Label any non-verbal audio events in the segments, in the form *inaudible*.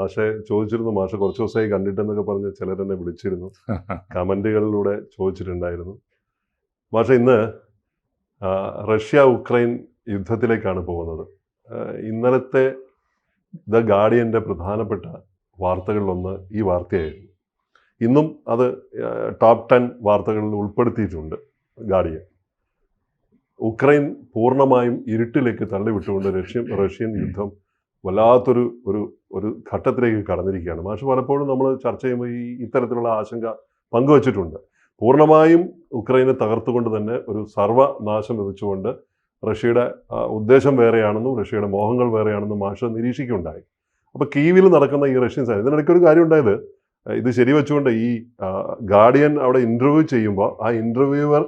മാഷെ ചോദിച്ചിരുന്നു. മാഷെ കുറച്ച് ദിവസമായി കണ്ടിട്ടെന്നൊക്കെ പറഞ്ഞ് ചിലരെന്നെ വിളിച്ചിരുന്നു. *laughs* കമന്റുകളിലൂടെ ചോദിച്ചിട്ടുണ്ടായിരുന്നു. മാഷെ ഇന്ന് റഷ്യ ഉക്രൈൻ യുദ്ധത്തിലേക്കാണ് പോകുന്നത്. ഇന്നലത്തെ ദ ഗാർഡിയന്റെ പ്രധാനപ്പെട്ട വാർത്തകളിലൊന്ന് ഈ വാർത്തയായിരുന്നു. ഇന്നും അത് ടോപ്പ് ടെൻ വാർത്തകളിൽ ഉൾപ്പെടുത്തിയിട്ടുണ്ട് ഗാർഡിയൻ. ഉക്രൈൻ പൂർണമായും ഇരുട്ടിലേക്ക് തള്ളിവിട്ടുകൊണ്ട് റഷ്യൻ റഷ്യൻ യുദ്ധം വല്ലാത്തൊരു ഒരു ഒരു ഘട്ടത്തിലേക്ക് കടന്നിരിക്കുകയാണ്. മാഷ് പലപ്പോഴും നമ്മൾ ചർച്ച ചെയ്യുമ്പോൾ ഈ ഇത്തരത്തിലുള്ള ആശങ്ക പങ്കുവച്ചിട്ടുണ്ട്. പൂർണമായും ഉക്രൈനെ തകർത്തുകൊണ്ട് തന്നെ ഒരു സർവനാശം വിധിച്ചുകൊണ്ട് റഷ്യയുടെ ഉദ്ദേശം വേറെയാണെന്നും റഷ്യയുടെ മോഹങ്ങൾ വേറെയാണെന്നും മാഷ് നിരീക്ഷിക്കുകയുണ്ടായി. അപ്പോൾ കീവിൽ നടക്കുന്ന ഈ റഷ്യൻ സൈന്യം ഇതിനിടയ്ക്ക് ഒരു കാര്യം ഉണ്ടായത് ഇത് ശരിവെച്ചുകൊണ്ട് ഈ ഗാർഡിയൻ അവിടെ ഇന്റർവ്യൂ ചെയ്യുമ്പോൾ ആ ഇന്റർവ്യൂവർ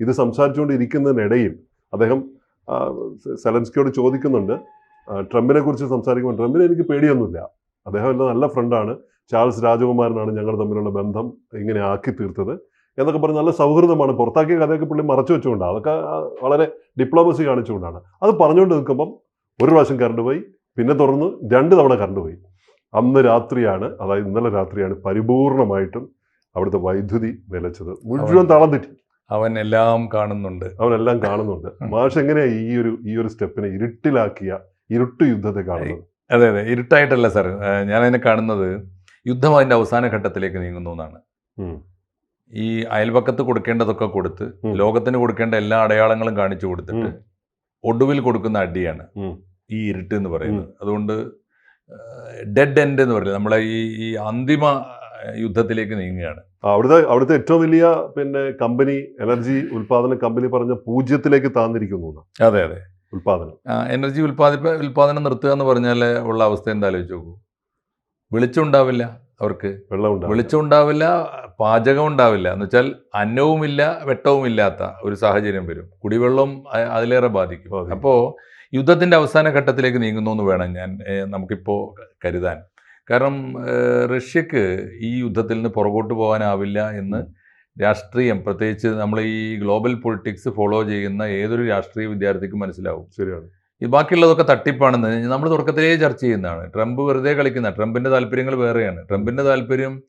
ഇത് സംസാരിച്ചുകൊണ്ടിരിക്കുന്നതിനിടയിൽ അദ്ദേഹം സെലൻസ്കിയോട് ചോദിക്കുന്നുണ്ട് ട്രംപിനെ കുറിച്ച് സംസാരിക്കുമ്പോൾ ട്രംപിനെ എനിക്ക് പേടിയൊന്നുമില്ല. അദ്ദേഹം എന്റെ നല്ല ഫ്രണ്ടാണ് ചാൾസ് രാജകുമാരനാണ് ഞങ്ങൾ തമ്മിലുള്ള ബന്ധം ഇങ്ങനെ ആക്കി തീർത്തത്. എന്നൊക്കെ പറഞ്ഞ് നല്ല സൗഹൃദമാണ്. പുറത്താക്കിയ കഥയൊക്കെ പുള്ളി മറച്ചു വെച്ചുകൊണ്ടാണ് അതൊക്കെ വളരെ ഡിപ്ലോമസി കാണിച്ചുകൊണ്ടാണ്. അത് പറഞ്ഞുകൊണ്ട് നിൽക്കുമ്പം ഒരു പ്രാവശ്യം കറണ്ട് പോയി. പിന്നെ തുടർന്ന് രണ്ട് തവണ കറണ്ട് പോയി. അന്ന് രാത്രിയാണ് അതായത് ഇന്നലെ രാത്രിയാണ് പരിപൂർണമായിട്ടും അവിടുത്തെ വൈദ്യുതി നിലച്ചത് മുഴുവൻ തളം തെറ്റി. അവൻ എല്ലാം കാണുന്നുണ്ട്. അവനെല്ലാം കാണുന്നുണ്ട്. മാഷ് എങ്ങനെയാ ഈ ഒരു ഈ ഒരു സ്റ്റെപ്പിനെ ഇരുട്ടിലാക്കിയ ഇരുട്ട് യുദ്ധത്തെ കാണുന്നത്. അതെ അതെ. ഇരുട്ടായിട്ടല്ല സാർ ഞാൻ അതിനെ കാണുന്നത് യുദ്ധം അതിന്റെ അവസാന ഘട്ടത്തിലേക്ക് നീങ്ങുന്നു എന്നാണ്. ഈ അയൽപക്കത്ത് കൊടുക്കേണ്ടതൊക്കെ കൊടുത്ത് ലോകത്തിന് കൊടുക്കേണ്ട എല്ലാ അടയാളങ്ങളും കാണിച്ചു കൊടുത്തിട്ട് ഒടുവിൽ കൊടുക്കുന്ന അടിയാണ് ഈ ഇരുട്ട് എന്ന് പറയുന്നത്. അതുകൊണ്ട് ഡെഡ് എൻഡ് എന്ന് പറയുന്നത് നമ്മളെ ഈ ഈ അന്തിമ യുദ്ധത്തിലേക്ക് നീങ്ങുകയാണ്. അവിടുത്തെ അവിടുത്തെ ഏറ്റവും വലിയ പിന്നെ കമ്പനി എനർജി ഉൽപാദന കമ്പനി പറഞ്ഞ പൂജ്യത്തിലേക്ക് താന്നിരിക്കുന്നു അതെ അതെ. ഉൽപാദനം എനർജി ഉൽപ്പാദിപ്പ ഉൽപാദനം നിർത്തുക എന്ന് പറഞ്ഞാൽ ഉള്ള അവസ്ഥ എന്താ ആലോചിച്ച് നോക്കൂ. വെളിച്ചം ഉണ്ടാവില്ല അവർക്ക്. വെളിച്ചം ഉണ്ടാവില്ല പാചകം ഉണ്ടാവില്ല. എന്ന് വെച്ചാൽ അന്നവുമില്ല വെട്ടവും ഇല്ലാത്ത ഒരു സാഹചര്യം വരും. കുടിവെള്ളം അതിലേറെ ബാധിക്കും. അപ്പോൾ യുദ്ധത്തിന്റെ അവസാന ഘട്ടത്തിലേക്ക് നീങ്ങുന്നു എന്ന് വേണം ഞാൻ നമുക്കിപ്പോൾ കരുതാൻ. കാരണം റഷ്യക്ക് ഈ യുദ്ധത്തിൽ നിന്ന് പുറകോട്ട് പോകാനാവില്ല എന്ന് രാഷ്ട്രീയം. പ്രത്യേകിച്ച് നമ്മൾ ഈ ഗ്ലോബൽ പൊളിറ്റിക്സ് ഫോളോ ചെയ്യുന്ന ഏതൊരു രാഷ്ട്രീയ വിദ്യാർത്ഥിക്കും മനസ്സിലാവും. ശരിയാണ്. ഈ ബാക്കിയുള്ളതൊക്കെ തട്ടിപ്പാണെന്ന് നമ്മൾ തുടക്കത്തിലേ ചർച്ച ചെയ്യുന്നതാണ്. ട്രംപ് വെറുതെ കളിക്കുന്ന ട്രംപിന്റെ താല്പര്യങ്ങൾ വേറെയാണ്. ട്രംപിന്റെ താല്പര്യം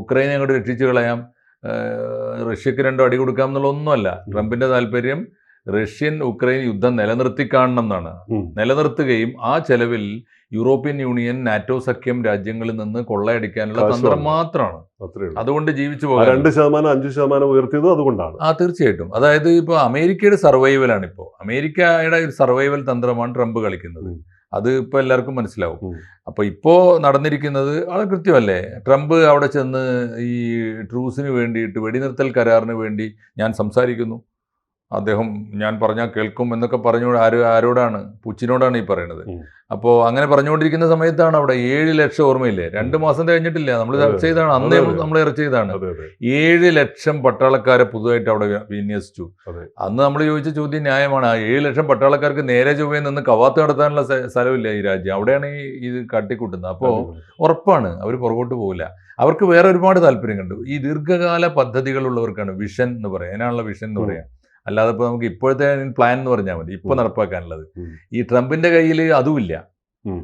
ഉക്രൈനെ അങ്ങോട്ട് രക്ഷിച്ചു കളയാം റഷ്യക്ക് രണ്ടോ അടി കൊടുക്കാം എന്നുള്ള ഒന്നുമല്ല ട്രംപിന്റെ താല്പര്യം റഷ്യൻ ഉക്രൈൻ യുദ്ധം നിലനിർത്തി കാണണം എന്നാണ് നിലനിർത്തുകയും ആ ചെലവിൽ യൂറോപ്യൻ യൂണിയൻ നാറ്റോ സഖ്യം രാജ്യങ്ങളിൽ നിന്ന് കൊള്ളയടിക്കാനുള്ള തന്ത്രം മാത്രമാണ്. അതുകൊണ്ട് ജീവിച്ചു പോകാൻ രണ്ട് ശതമാനം അഞ്ച് ശതമാനം ഉയർത്തിയത് അതുകൊണ്ടാണ്. ആ തീർച്ചയായിട്ടും. അതായത് ഇപ്പോൾ അമേരിക്കയുടെ സർവൈവലാണ് ഇപ്പോ. അമേരിക്കയുടെ ഒരു സർവൈവൽ തന്ത്രമാണ് ട്രംപ് കളിക്കുന്നത്. അത് ഇപ്പോൾ എല്ലാവർക്കും മനസ്സിലാവും. അപ്പൊ അപ്പോൾ ഇപ്പോൾ നടന്നിരിക്കുന്നത് വളരെ കൃത്യമല്ലേ? ട്രംപ് അവിടെ ചെന്ന് ഈ ട്രൂസിന് വേണ്ടിയിട്ട് വെടിനിർത്തൽ കരാറിന് വേണ്ടി ഞാൻ സംസാരിക്കുന്നു. അദ്ദേഹം ഞാൻ പറഞ്ഞാൽ കേൾക്കും എന്നൊക്കെ പറഞ്ഞു ആര് ആരോടാണ്? പുച്ചിനോടാണ് ഈ പറയുന്നത്. അപ്പോൾ അങ്ങനെ പറഞ്ഞുകൊണ്ടിരിക്കുന്ന സമയത്താണ് അവിടെ ഏഴ് ലക്ഷം ഓർമ്മയില്ലേ? രണ്ട് മാസം കഴിഞ്ഞിട്ടില്ല. നമ്മൾ ചർച്ച ചെയ്താണ് അന്നേ. നമ്മൾ ചർച്ച ചെയ്താണ് ഏഴ് ലക്ഷം പട്ടാളക്കാരെ പുതുതായിട്ട് അവിടെ വിന്യസിച്ചു. അന്ന് നമ്മൾ ചോദിച്ച ചോദ്യം ന്യായമാണ്. ആ ഏഴ് ലക്ഷം പട്ടാളക്കാർക്ക് നേരെ ചൊവ്വയിൽ നിന്ന് കവാത്ത് നടത്താനുള്ള സ്ഥ- സ്ഥലമില്ല ഈ രാജ്യം. അവിടെയാണ് ഈ ഇത് കാട്ടിക്കൂട്ടുന്നത്. അപ്പോൾ ഉറപ്പാണ്. അവർ പുറകോട്ട് പോകില്ല അവർക്ക് വേറെ ഒരുപാട് താല്പര്യങ്ങളുണ്ട്. ഈ ദീർഘകാല പദ്ധതികളുള്ളവർക്കാണ് വിഷൻ എന്ന് പറയാം. അതിനാണുള്ള വിഷൻ എന്ന്. പറയാം. അല്ലാതെ ഇപ്പോൾ നമുക്ക് ഇപ്പോഴത്തെ പ്ലാൻ എന്ന് പറഞ്ഞാൽ മതി. ഇപ്പോൾ. നടപ്പാക്കാനുള്ളത്. ഈ ട്രംപിന്റെ കയ്യിൽ അതുമില്ല.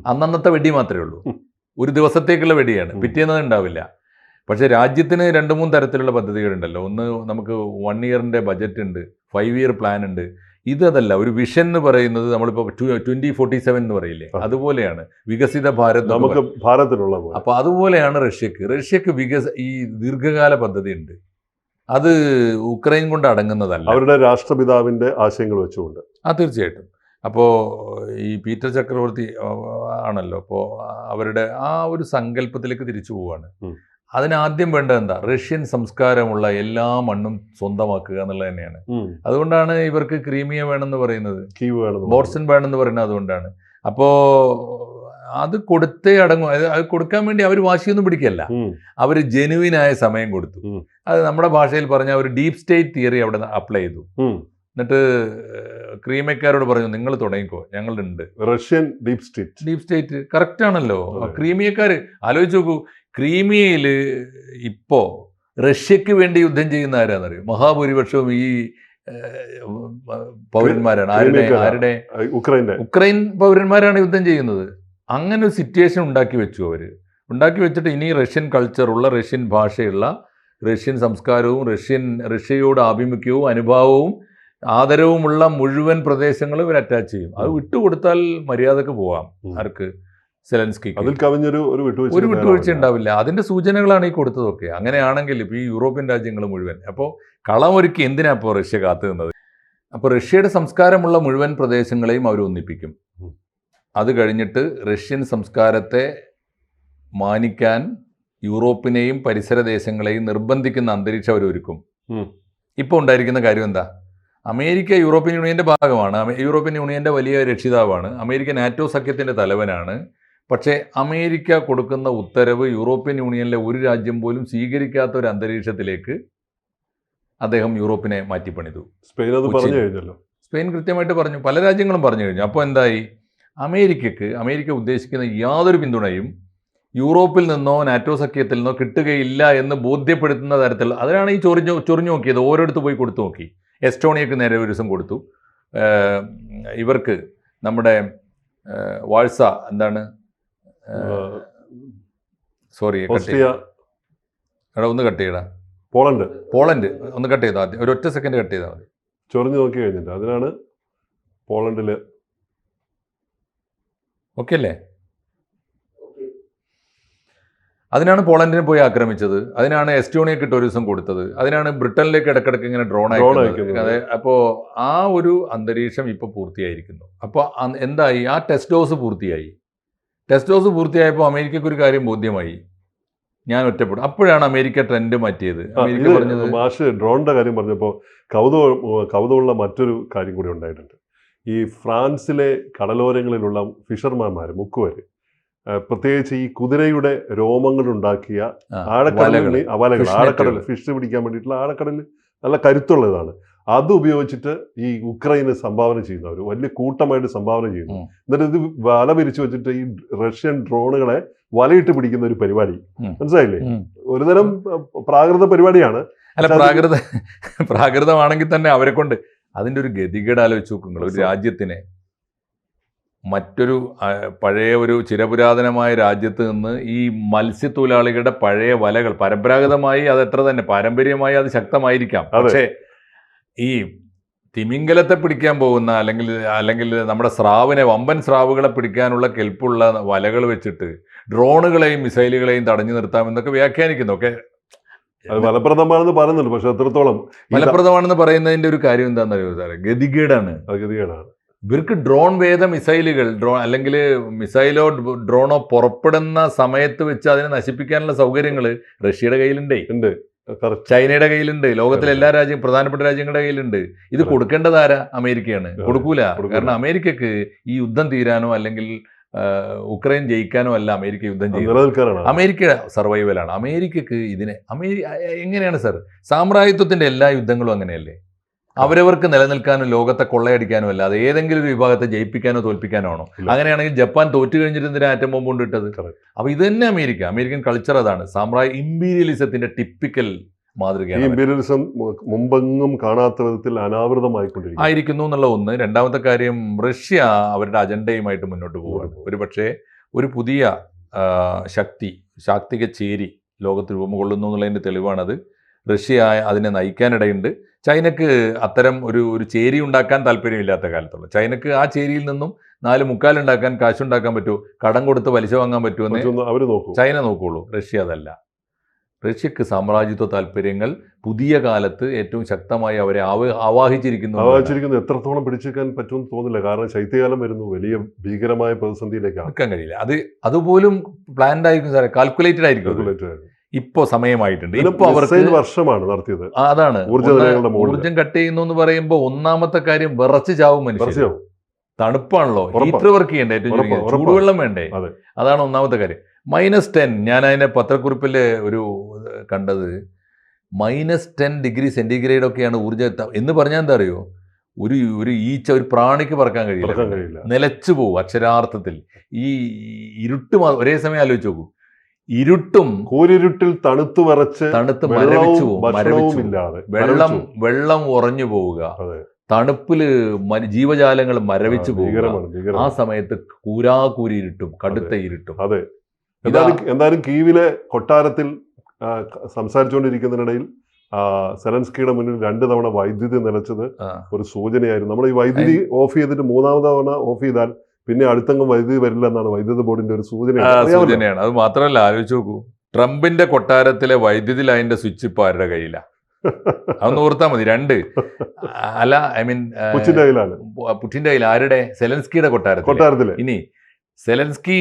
അന്നന്നത്തെ വെടി മാത്രമേ ഉള്ളൂ. ഒരു ദിവസത്തേക്കുള്ള വെടിയാണ്. പിറ്റേന്നത് ഉണ്ടാവില്ല. പക്ഷേ രാജ്യത്തിന് രണ്ട് മൂന്ന് തരത്തിലുള്ള പദ്ധതികളുണ്ടല്ലോ. ഒന്ന് നമുക്ക് വൺ ഇയറിന്റെ ബജറ്റ് ഉണ്ട് ഫൈവ് ഇയർ പ്ലാൻ ഉണ്ട്. ഇതല്ല ഒരു വിഷൻ എന്ന് പറയുന്നത് നമ്മളിപ്പോൾ ട്വന്റി ഫോർട്ടി സെവൻ എന്ന് പറയില്ലേ? അതുപോലെയാണ് വികസിത ഭാരത് നമുക്ക് ഭാരതത്തിലുള്ള അപ്പോൾ അപ്പൊ അതുപോലെയാണ് റഷ്യക്ക്. റഷ്യക്ക് വികസ ഈ ദീർഘകാല പദ്ധതി ഉണ്ട് അത് ഉക്രൈൻ കൊണ്ട് അടങ്ങുന്നതല്ല. അവരുടെ രാഷ്ട്രപിതാവിന്റെ ആശയങ്ങൾ വെച്ചുകൊണ്ട്. ആ തീർച്ചയായിട്ടും. അപ്പോൾ ഈ പീറ്റർ ചക്രവർത്തി ആണല്ലോ. അപ്പോൾ അവരുടെ ആ ഒരു സങ്കല്പത്തിലേക്ക് തിരിച്ചു പോവാണ്. അതിനാദ്യം വേണ്ടത് എന്താ? റഷ്യൻ സംസ്കാരമുള്ള എല്ലാ മണ്ണും സ്വന്തമാക്കുക എന്നുള്ളത് തന്നെയാണ്. അതുകൊണ്ടാണ് ഇവർക്ക് ക്രീമിയ വേണമെന്ന് പറയുന്നത്. ബോർസൻ ബോർസൺ വേണമെന്ന് പറയുന്നത് അതുകൊണ്ടാണ്. അപ്പോൾ അത് കൊടുത്തേ അടങ്ങും. അത് അത് കൊടുക്കാൻ വേണ്ടി അവർ വാശിയൊന്നും പിടിക്കല്ല. അവർ ജെനുവിനായ സമയം കൊടുത്തു. അത് നമ്മുടെ ഭാഷയിൽ പറഞ്ഞ ഒരു ഡീപ് സ്റ്റേറ്റ് തിയറി അവിടെ അപ്ലൈ ചെയ്തു. എന്നിട്ട് ക്രീമക്കാരോട് പറഞ്ഞു നിങ്ങൾ തുടങ്ങിക്കോ ഞങ്ങളുണ്ട്. Russian deep state. Deep state correct ആണല്ലോ. ക്രീമിയക്കാർ ആലോചിച്ച് നോക്കൂ ക്രീമിയയിൽ ഇപ്പോൾ റഷ്യക്ക് വേണ്ടി യുദ്ധം ചെയ്യുന്ന ആരാന്നറിയോ? മഹാഭൂരിപക്ഷവും ഈ പൗരന്മാരാണ്. ആരുടെ. ആരുടെ? ഉക്രൈൻ ഉക്രൈൻ പൗരന്മാരാണ് യുദ്ധം ചെയ്യുന്നത്. അങ്ങനെ ഒരു സിറ്റുവേഷൻ ഉണ്ടാക്കി വെച്ചു അവർ ഉണ്ടാക്കി വെച്ചിട്ട് ഇനി റഷ്യൻ കൾച്ചറുള്ള റഷ്യൻ ഭാഷയുള്ള റഷ്യൻ സംസ്കാരവും റഷ്യൻ റഷ്യയോട് ആഭിമുഖ്യവും അനുഭാവവും ആദരവുമുള്ള മുഴുവൻ പ്രദേശങ്ങളും ഇവർ അറ്റാച്ച് ചെയ്യും. അത് വിട്ടുകൊടുത്താൽ മര്യാദയ്ക്ക് പോവാം ആർക്ക്? സെലൻസ്കി അതിൽ കവിഞ്ഞൊരു ഒരു വിട്ടുവീഴ്ച ഒരു വിട്ടുവീഴ്ച ഉണ്ടാവില്ല. അതിന്റെ സൂചനകളാണ് ഈ കൊടുത്തതൊക്കെ. അങ്ങനെയാണെങ്കിൽ ഇപ്പോൾ ഈ യൂറോപ്യൻ രാജ്യങ്ങൾ മുഴുവൻ. അപ്പോൾ കളമൊരുക്കി എന്തിനാ ഇപ്പോൾ റഷ്യ കാത്തു നിന്നത് അപ്പോൾ റഷ്യയുടെ സംസ്കാരമുള്ള മുഴുവൻ പ്രദേശങ്ങളെയും അവർ ഒന്നിപ്പിക്കും. അത് കഴിഞ്ഞിട്ട് റഷ്യൻ സംസ്കാരത്തെ മാനിക്കാൻ യൂറോപ്പിനെയും പരിസര ദേശങ്ങളെയും നിർബന്ധിക്കുന്ന അന്തരീക്ഷം അവർ ഒരുക്കും. ഉം. ഇപ്പോൾ ഉണ്ടായിരിക്കുന്ന കാര്യം എന്താ? അമേരിക്ക യൂറോപ്യൻ യൂണിയന്റെ ഭാഗമാണ്. യൂറോപ്യൻ യൂണിയന്റെ വലിയ രക്ഷിതാവാണ്. അമേരിക്ക നാറ്റോ സഖ്യത്തിന്റെ തലവനാണ്. പക്ഷേ അമേരിക്ക കൊടുക്കുന്ന ഉത്തരവ് യൂറോപ്യൻ യൂണിയനിലെ ഒരു രാജ്യം പോലും സ്വീകരിക്കാത്ത ഒരു അന്തരീക്ഷത്തിലേക്ക് അദ്ദേഹം യൂറോപ്പിനെ മാറ്റിപ്പണിതു. സ്പെയിൻ അത് പറഞ്ഞു കഴിഞ്ഞല്ലോ. സ്പെയിൻ കൃത്യമായിട്ട് പറഞ്ഞു. പല രാജ്യങ്ങളും പറഞ്ഞു കഴിഞ്ഞു. അപ്പോൾ എന്തായി? അമേരിക്കക്ക് അമേരിക്ക ഉദ്ദേശിക്കുന്ന യാതൊരു പിന്തുണയും യൂറോപ്പിൽ നിന്നോ നാറ്റോ സഖ്യത്തിൽ നിന്നോ കിട്ടുകയില്ല എന്ന് ബോധ്യപ്പെടുത്തുന്ന തരത്തിൽ അതിനാണ് ഈ ചൊറിഞ്ഞു ചൊറിഞ്ഞു നോക്കിയത്. ഓരോരുത്തർ പോയി കൊടുത്തു നോക്കി. എസ്റ്റോണിയക്ക് നേരെ ഒരു ദിവസം കൊടുത്തു. ഇവർക്ക് നമ്മുടെ വാഴ്സ എന്താണ്? സോറി എടാ ഒന്ന് കട്ട് ചെയ്യടാ. പോളണ്ട്. പോളണ്ട്. ഒന്ന് കട്ട് ചെയ്താൽ മതി ഒരു ഒറ്റ സെക്കൻഡ് കട്ട് ചെയ്താൽ മതി. ചൊറിഞ്ഞു നോക്കി കഴിഞ്ഞിട്ട് അതിനാണ് പോളണ്ടിൽ ഓക്കെ അല്ലേ അതിനാണ് പോളണ്ടിനെ പോയി ആക്രമിച്ചത്. അതിനാണ് എസ്റ്റോണിയക്ക് ദിവസം കൊടുത്തത്. അതിനാണ് ബ്രിട്ടനിലേക്ക് ഇടക്കിടക്ക് ഇങ്ങനെ ഡ്രോൺ. അതെ അപ്പോൾ ആ ഒരു അന്തരീക്ഷം ഇപ്പോൾ പൂർത്തിയായിരിക്കുന്നു. അപ്പോൾ എന്തായി? ആ ടെസ്റ്റ് ഡോസ് പൂർത്തിയായി. ടെസ്റ്റ് ഡോസ് പൂർത്തിയായപ്പോൾ അമേരിക്കക്ക് ഒരു കാര്യം ബോധ്യമായി. ഞാൻ ഒറ്റപ്പെടും. അപ്പോഴാണ് അമേരിക്ക ട്രെൻഡ് മാറ്റിയത്. അമേരിക്ക പറഞ്ഞത് മാഷ് ഡ്രോണിന്റെ കാര്യം പറഞ്ഞപ്പോൾ കൗതുക കൗതുകമുള്ള മറ്റൊരു കാര്യം കൂടി ഉണ്ടായിട്ടുണ്ട്. ഈ ഫ്രാൻസിലെ കടലോരങ്ങളിലുള്ള ഫിഷർമാന്മാർ മുക്കുവര് ആ, പ്രത്യേകിച്ച് ഈ കുതിരയുടെ രോമങ്ങൾ ഉണ്ടാക്കിയ ആഴക്കടലുകളിൽ ആഴക്കടലിൽ വലകൾ ആഴക്കടൽ ഫിഷ് പിടിക്കാൻ വേണ്ടിയിട്ടുള്ള ആഴക്കടലിൽ നല്ല കരുത്തുള്ളതാണ്. അത് ഉപയോഗിച്ചിട്ട് ഈ ഉക്രൈന് സംഭാവന ചെയ്യുന്നവർ വലിയ കൂട്ടമായിട്ട് സംഭാവന ചെയ്യുന്നു. എന്നിട്ട് ഇത് വല വിരിച്ചു വെച്ചിട്ട് ഈ റഷ്യൻ ഡ്രോണുകളെ വലയിട്ട് പിടിക്കുന്ന ഒരു പരിപാടി. മനസ്സിലായില്ലേ? ഒരുതരം പ്രാകൃത പരിപാടിയാണ്. അല്ല പ്രാകൃത പ്രാകൃതമാണെങ്കിൽ തന്നെ അവരെ കൊണ്ട് അതിന്റെ ഒരു ഗതികേട് ആലോചിച്ച് നോക്കുങ്ങൾ ഒരു രാജ്യത്തിനെ മറ്റൊരു പഴയ ഒരു ചിരപുരാതനമായ രാജ്യത്ത് നിന്ന് ഈ മത്സ്യത്തൊഴിലാളികളുടെ പഴയ വലകൾ പരമ്പരാഗതമായി അത് എത്ര തന്നെ പാരമ്പര്യമായി അത് ശക്തമായിരിക്കാം. പക്ഷേ ഈ തിമിംഗലത്തെ പിടിക്കാൻ പോകുന്ന അല്ലെങ്കിൽ അല്ലെങ്കിൽ നമ്മുടെ സ്രാവിനെ വമ്പൻ സ്രാവുകളെ പിടിക്കാനുള്ള കെൽപ്പുള്ള വലകൾ വെച്ചിട്ട് ഡ്രോണുകളെയും മിസൈലുകളെയും തടഞ്ഞു നിർത്താമെന്നൊക്കെ വ്യാഖ്യാനിക്കുന്നു. ഒക്കെ അത് ഫലപ്രദമാണെന്ന് പറയുന്നുണ്ട് പക്ഷെ അത്രത്തോളം ഫലപ്രദമാണെന്ന് പറയുന്നതിന്റെ ഒരു കാര്യം എന്താണെന്നറിയോ സാറെ? ഗതികേടാണ്. ഗതികേടാണ്. ഇവർക്ക് ഡ്രോൺ വേദ മിസൈലുകൾ ഡ്രോൺ അല്ലെങ്കിൽ മിസൈലോ ഡ്രോണോ പുറപ്പെടുന്ന സമയത്ത് വെച്ച് അതിനെ നശിപ്പിക്കാനുള്ള സൗകര്യങ്ങൾ റഷ്യയുടെ കയ്യിലുണ്ടേ. ഉണ്ട്. ചൈനയുടെ കയ്യിലുണ്ട്. ലോകത്തിലെ എല്ലാ രാജ്യം പ്രധാനപ്പെട്ട രാജ്യങ്ങളുടെ കയ്യിലുണ്ട്. ഇത്. കൊടുക്കേണ്ടത് ആരാ? അമേരിക്കയാണ്. കൊടുക്കൂല. കാരണം അമേരിക്കക്ക് ഈ യുദ്ധം തീരാനോ അല്ലെങ്കിൽ ഉക്രൈൻ ജയിക്കാനോ അല്ല അമേരിക്ക യുദ്ധം ചെയ്യുന്നത്. അമേരിക്കയുടെ അമേരിക്ക സർവൈവലാണ്. അമേരിക്കക്ക് ഇതിനെ അമേരി എങ്ങനെയാണ് സർ? സാമ്രാജ്യത്വത്തിന്റെ എല്ലാ യുദ്ധങ്ങളും അങ്ങനെയല്ലേ? അവരവർക്ക് നിലനിൽക്കാനും ലോകത്തെ കൊള്ളയടിക്കാനോ അല്ല അത് ഏതെങ്കിലും ഒരു വിഭാഗത്തെ ജയിപ്പിക്കാനോ തോൽപ്പിക്കാനോ ആണോ? അങ്ങനെയാണെങ്കിൽ ജപ്പാൻ തോറ്റു കഴിഞ്ഞിട്ട് എന്തിനാ ആറ്റം ബോംബ് കൊണ്ടിട്ടത്? അപ്പോൾ അപ്പൊ ഇത് തന്നെ അമേരിക്ക. അമേരിക്കൻ കൾച്ചർ അതാണ്. സാമ്രാജ്യ ഇമ്പീരിയലിസത്തിന്റെ ടിപ്പിക്കൽ മാതൃകയാണ് മുമ്പെങ്ങും കാണാത്ത വിധത്തിൽ അനാവൃതമായിക്കൊണ്ടിരിക്കും ആയിരിക്കുന്നു എന്നുള്ള ഒന്ന്. രണ്ടാമത്തെ കാര്യം റഷ്യ അവരുടെ അജണ്ടയുമായിട്ട് മുന്നോട്ട് പോവുകയാണ്. പോകും. ഒരു പക്ഷേ ഒരു പുതിയ ശക്തി ശാക്തിക ചേരി ലോകത്ത് രൂപം കൊള്ളുന്നു എന്നുള്ളതിന്റെ തെളിവാണത്. റഷ്യ അതിനെ നയിക്കാനിടയുണ്ട്. ചൈനക്ക് അത്തരം ഒരു ഒരു ചേരി ഉണ്ടാക്കാൻ താല്പര്യമില്ലാത്ത കാലത്തുള്ളൂ. ചൈനക്ക് ആ ചേരിയിൽ നിന്നും നാല് മുക്കാലുണ്ടാക്കാൻ കാശുണ്ടാക്കാൻ പറ്റുമോ? കടം കൊടുത്ത് പലിശ വാങ്ങാൻ പറ്റുമെന്ന് എന്ന് നോക്കൂ. ചൈന നോക്കുള്ളൂ. റഷ്യ അതല്ല. റഷ്യക്ക് സാമ്രാജ്യത്വ താല്പര്യങ്ങൾ പുതിയ കാലത്ത് ഏറ്റവും ശക്തമായി അവരെ ആവാഹിച്ചിരിക്കുന്നു ആവാഹിച്ചിരിക്കുന്നു. എത്രത്തോളം പിടിച്ചെടുക്കാൻ പറ്റുമെന്ന് തോന്നില്ല കാരണം ശൈത്യകാലം വരുന്നു. വലിയ ഭീകരമായ പ്രതിസന്ധിയിലേക്ക് എടുക്കാൻ കഴിയില്ല. അത് അതുപോലും പ്ലാൻഡ് ആയിരിക്കും സാറേ. കാൽക്കുലേറ്റഡ് ആയിരിക്കും ഇപ്പോൾ. സമയമായിട്ടുണ്ട്. ഇപ്പോൾ ഇപ്പൊ അവർക്ക് വർഷമാണ് നടത്തിയത്. അതാണ്. ഊർജ കട്ട് ചെയ്യുന്നു എന്ന് പറയുമ്പോൾ ഒന്നാമത്തെ കാര്യം വിറച്ച് ചാവും മനുഷ്യൻ തണുപ്പാണല്ലോ. ഹീറ്റർ വർക്ക് ചെയ്യണ്ടേ ഏറ്റവും ചൂടുവെള്ളം വേണ്ടേ? അതാണ് ഒന്നാമത്തെ കാര്യം. മൈനസ് ടെൻ ഞാൻ അതിന്റെ പത്രക്കുറിപ്പിൽ ഒരു കണ്ടത് മൈനസ് ടെൻ ഡിഗ്രി സെന്റിഗ്രേഡ് ഒക്കെയാണ് ഊർജം എന്ന് പറഞ്ഞാൽ എന്താ അറിയോ? ഒരു ഒരു ഈച്ച ഒരു പ്രാണിക്ക് പറക്കാൻ കഴിയില്ല. നിലച്ചു പോകും അക്ഷരാർത്ഥത്തിൽ. ഈ ഇരുട്ട് ഒരേ സമയം ആലോചിച്ച് നോക്കൂ. ഇരുട്ടും കൂരിരുട്ടിൽ തണുത്തു വരച്ച് തണുത്ത് മരവിച്ചു പോകും വെള്ളം വെള്ളം ഉറഞ്ഞു പോവുക. തണുപ്പിൽ തണുപ്പിൽ ജീവജാലങ്ങൾ മരവിച്ചു പോകുക ആ സമയത്ത് കൂരാകൂരി ഇരുട്ടും കടുത്ത ഇരുട്ടും. അതെ. എന്തായാലും എന്തായാലും കീവിലെ കൊട്ടാരത്തിൽ സംസാരിച്ചുകൊണ്ടിരിക്കുന്നതിനിടയിൽ സെലൻസ്കിയുടെ മുന്നിൽ രണ്ട് തവണ വൈദ്യുതി നിലച്ചത് ഒരു സൂചനയായിരുന്നു. നമ്മൾ ഈ വൈദ്യുതി ഓഫ് ചെയ്തിട്ട് മൂന്നാമത് തവണ ഓഫ് ചെയ്താൽ പിന്നെ അടുത്തെങ്കിലും വൈദ്യുതി വരില്ല എന്നാണ് വൈദ്യുതി ബോർഡിന്റെ ഒരു സൂചനയാണ്. അത് മാത്രമല്ല ആലോചിച്ച് നോക്കൂ. ട്രംപിന്റെ കൊട്ടാരത്തിലെ വൈദ്യുതി ലൈനിന്റെ സ്വിച്ച് ഇപ്പൊ ആരുടെ കയ്യില? അതൊന്ന് ഓർത്താ മതി. രണ്ട്. അല്ല ഐ മീൻ പുറ്റിന്റെ കയ്യിലാണ്. പുറ്റിന്റെ കയ്യിൽ ആരുടെ? സെലൻസ്കിയുടെ കൊട്ടാരത്തിൽ കൊട്ടാരത്തിലെ. ഇനി സെലൻസ്കി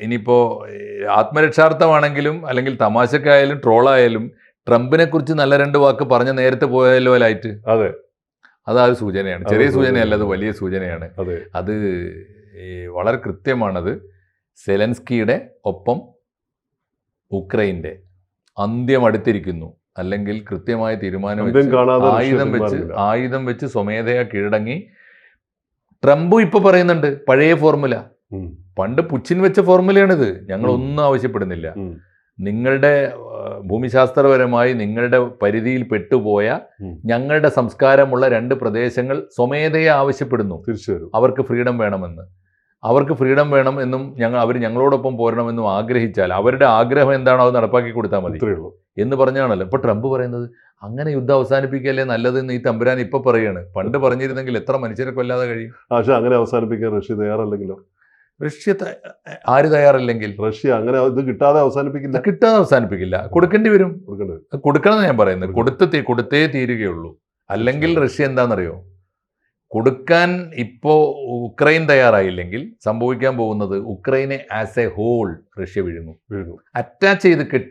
ഇനിയിപ്പോൾ ആത്മരക്ഷാർത്ഥമാണെങ്കിലും അല്ലെങ്കിൽ തമാശക്കായാലും ട്രോളായാലും ട്രംപിനെ കുറിച്ച് നല്ല രണ്ട് വാക്ക് പറഞ്ഞ നേരത്തെ പോയാലോ ലൈറ്റ്? അതെ. അത് ആ ഒരു സൂചനയാണ്. ചെറിയ സൂചന. സൂചനയല്ല അത് വലിയ സൂചനയാണ്. അതെ. വളരെ കൃത്യമാണത്. സെലൻസ്കിയുടെ ഒപ്പം ഉക്രൈന്റെ അന്ത്യം അടുത്തിരിക്കുന്നു. അല്ലെങ്കിൽ കൃത്യമായ തീരുമാനം ആയുധം വെച്ച് ആയുധം വെച്ച് സ്വമേധയാ കീഴടങ്ങി ട്രംപും ഇപ്പൊ പറയുന്നുണ്ട് പഴയ ഫോർമുല. പണ്ട് പുച്ചിൻ വെച്ച ഫോർമുലയാണിത്. ഞങ്ങൾ ഒന്നും ആവശ്യപ്പെടുന്നില്ല. നിങ്ങളുടെ ഭൂമിശാസ്ത്രപരമായി നിങ്ങളുടെ പരിധിയിൽ പെട്ടുപോയ ഞങ്ങളുടെ സംസ്കാരമുള്ള രണ്ട് പ്രദേശങ്ങൾ സ്വമേധയെ ആവശ്യപ്പെടുന്നു. തിരിച്ചു അവർക്ക് ഫ്രീഡം വേണമെന്ന്. അവർക്ക് ഫ്രീഡം വേണം എന്നും ഞങ്ങൾ അവർ ഞങ്ങളോടൊപ്പം പോരണമെന്നും ആഗ്രഹിച്ചാൽ അവരുടെ ആഗ്രഹം എന്താണോ അത് നടപ്പാക്കി കൊടുത്താൽ മതി. എന്ന് പറഞ്ഞാണല്ലോ. ഇപ്പൊ ട്രംപ് പറയുന്നത് അങ്ങനെ യുദ്ധം അവസാനിപ്പിക്കല്ലേ നല്ലതെന്ന് ഈ തമ്പുരാൻ ഇപ്പൊ പറയാണ്. പണ്ട് പറഞ്ഞിരുന്നെങ്കിൽ എത്ര മനുഷ്യരെ കൊല്ലാതെ കഴിയും? പക്ഷെ അങ്ങനെ അവസാനിപ്പിക്കാൻ റഷ്യ തയ്യാറല്ലെങ്കിലോ? റഷ്യ ആര് തയ്യാറല്ലെങ്കിൽ റഷ്യ അങ്ങനെ ഇത് കിട്ടാതെ അവസാനിപ്പിക്കില്ല. കിട്ടാതെ അവസാനിപ്പിക്കില്ല. കൊടുക്കേണ്ടി വരും. കൊടുക്കേണ്ടത് കൊടുക്കണം ഞാൻ പറയുന്നത്. കൊടുത്ത് കൊടുത്തേ തീരുകയുള്ളൂ. അല്ലെങ്കിൽ റഷ്യ എന്താണെന്നറിയോ? കൊടുക്കാൻ ഇപ്പോൾ ഉക്രൈൻ തയ്യാറായില്ലെങ്കിൽ സംഭവിക്കാൻ പോകുന്നത് ഉക്രൈനെ ആസ് എ ഹോൾ റഷ്യ വിഴുങ്ങും. വീഴുന്നു അറ്റാച്ച് ചെയ്ത് കെട്ടി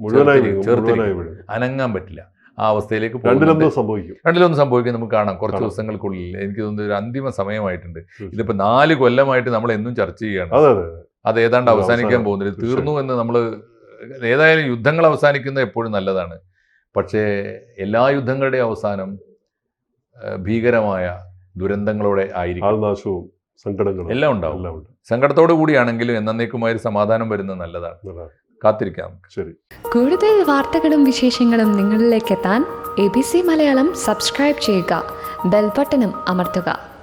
വീഴും അനങ്ങാൻ പറ്റില്ല. ആ അവസ്ഥയിലേക്ക് രണ്ടിലൊന്നും. സംഭവിക്കും. രണ്ടിലൊന്നും സംഭവിക്കും നമുക്ക് കാണാം. കുറച്ച് ദിവസങ്ങൾക്കുള്ളിൽ. എനിക്ക് തോന്നുന്നു ഒരു അന്തിമ സമയമായിട്ടുണ്ട്. ഇതിപ്പോൾ ഇതിപ്പോ നാല് കൊല്ലമായിട്ട് നമ്മൾ എന്നും ചർച്ച ചെയ്യണം. അതെ ഏതാണ്ട് അവസാനിക്കാൻ പോകുന്നില്ല. തീർന്നു എന്ന് നമ്മൾ ഏതായാലും യുദ്ധങ്ങൾ അവസാനിക്കുന്നത് എപ്പോഴും നല്ലതാണ്. പക്ഷേ എല്ലാ യുദ്ധങ്ങളുടെയും അവസാനം ഭീകരമായ ദുരന്തങ്ങളോടെ ആയിരിക്കും. ആൾനാശവും സങ്കടങ്ങളും എല്ലാം ഉണ്ടാവും. സങ്കടത്തോടു കൂടിയാണെങ്കിലും എന്നേക്കുമായി ഒരു സമാധാനം വരുന്നത് നല്ലതാണ്. നല്ലതാണ്. കാത്തിരിക്കാം. ശരി. കൂടുതൽ വാർത്തകളും വിശേഷങ്ങളും നിങ്ങളിലേക്ക് എത്താൻ A B C Malayalam subscribe ചെയ്യുക. ബെൽബട്ടനും അമർത്തുക.